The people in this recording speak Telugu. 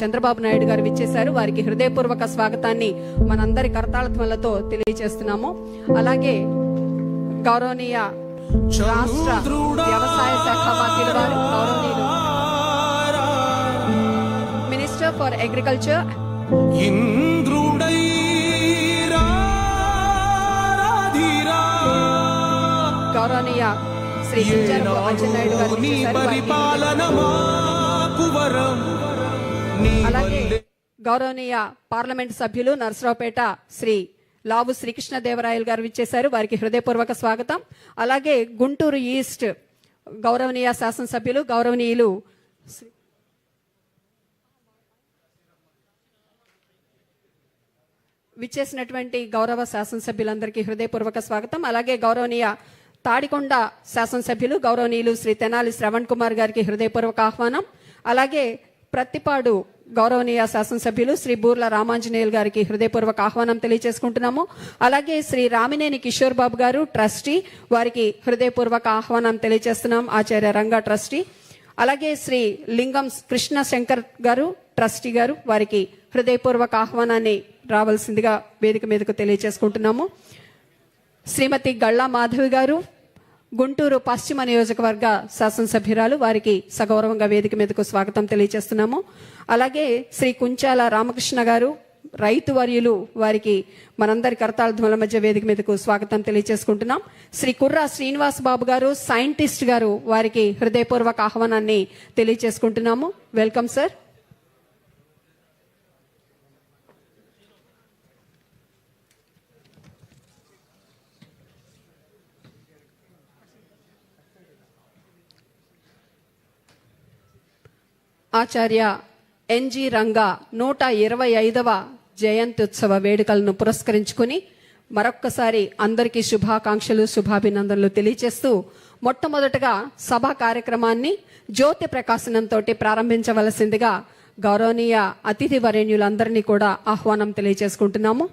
చంద్రబాబు నాయుడు గారు విచ్చేశారు. వారికి హృదయపూర్వక స్వాగతాన్ని మనందరి కరతాళధ్వలతో తెలియజేస్తున్నాము. అలాగే గౌరవనీయ రాష్ట్ర వ్యవసాయ శాఖ మంత్రులు వారు గౌరవనీయులు మినిస్టర్ ఫర్ అగ్రికల్చర్ ఇంద్రుడైరాధిరా గౌరవనీయ శ్రీ అచ్చెన్నాయుడు గారు నీ గౌరవనీయ పార్లమెంట్ సభ్యులు నరసరావుపేట శ్రీ లావు శ్రీకృష్ణదేవరాయలు గారు ఇచ్చేశారు వారికి హృదయపూర్వక స్వాగతం. అలాగే గుంటూరు ఈస్ట్ గౌరవనీయ శాసనసభ్యులు గౌరవనీయులు విచ్చేసినటువంటి గౌరవ శాసనసభ్యులందరికీ హృదయపూర్వక స్వాగతం. అలాగే గౌరవనీయ తాడికొండ శాసనసభ్యులు గౌరవనీయులు శ్రీ తెనాలి శ్రవణ్ కుమార్ గారికి హృదయపూర్వక ఆహ్వానం. అలాగే ప్రత్తిపాడు గౌరవనీయ శాసనసభ్యులు శ్రీ బూర్ల రామాంజనేయులు గారికి హృదయపూర్వక ఆహ్వానం తెలియజేసుకుంటున్నాము. అలాగే శ్రీ రామినేని కిషోర్ బాబు గారు ట్రస్టీ వారికి హృదయపూర్వక ఆహ్వానం తెలియజేస్తున్నాం. ఆచార్య రంగా ట్రస్టీ. అలాగే శ్రీ లింగం కృష్ణ శంకర్ గారు ట్రస్టీ గారు వారికి హృదయపూర్వక ఆహ్వానాన్ని రావాల్సిందిగా వేదిక మీదకు తెలియజేసుకుంటున్నాము. శ్రీమతి గళ్ళా మాధవి గారు గుంటూరు పశ్చిమ నియోజకవర్గ శాసనసభ్యురాలు వారికి సగౌరవంగా వేదిక మీదకు స్వాగతం తెలియజేస్తున్నాము. అలాగే శ్రీ కుంచాల రామకృష్ణ గారు రైతు వర్యులు వారికి మనందరి కరతాళ ధ్వల మధ్య వేదిక మీదకు స్వాగతం తెలియజేసుకుంటున్నాం. శ్రీ కుర్రా శ్రీనివాస్ బాబు గారు సైంటిస్ట్ గారు వారికి హృదయపూర్వక ఆహ్వానాన్ని తెలియజేసుకుంటున్నాము. Welcome sir. Acharya N G Ranga నూట ఇరవై ఐదవ జయంత్యుత్సవ వేడుకలను పురస్కరించుకుని మరొక్కసారి అందరికీ శుభాకాంక్షలు శుభాభినందనలు తెలియజేస్తూ మొట్టమొదటగా సభా కార్యక్రమాన్ని జ్యోతి ప్రకాశనంతో ప్రారంభించవలసిందిగా గౌరవనీయ అతిథి వరేణ్యులందరినీ కూడా ఆహ్వానం తెలియజేసుకుంటున్నాము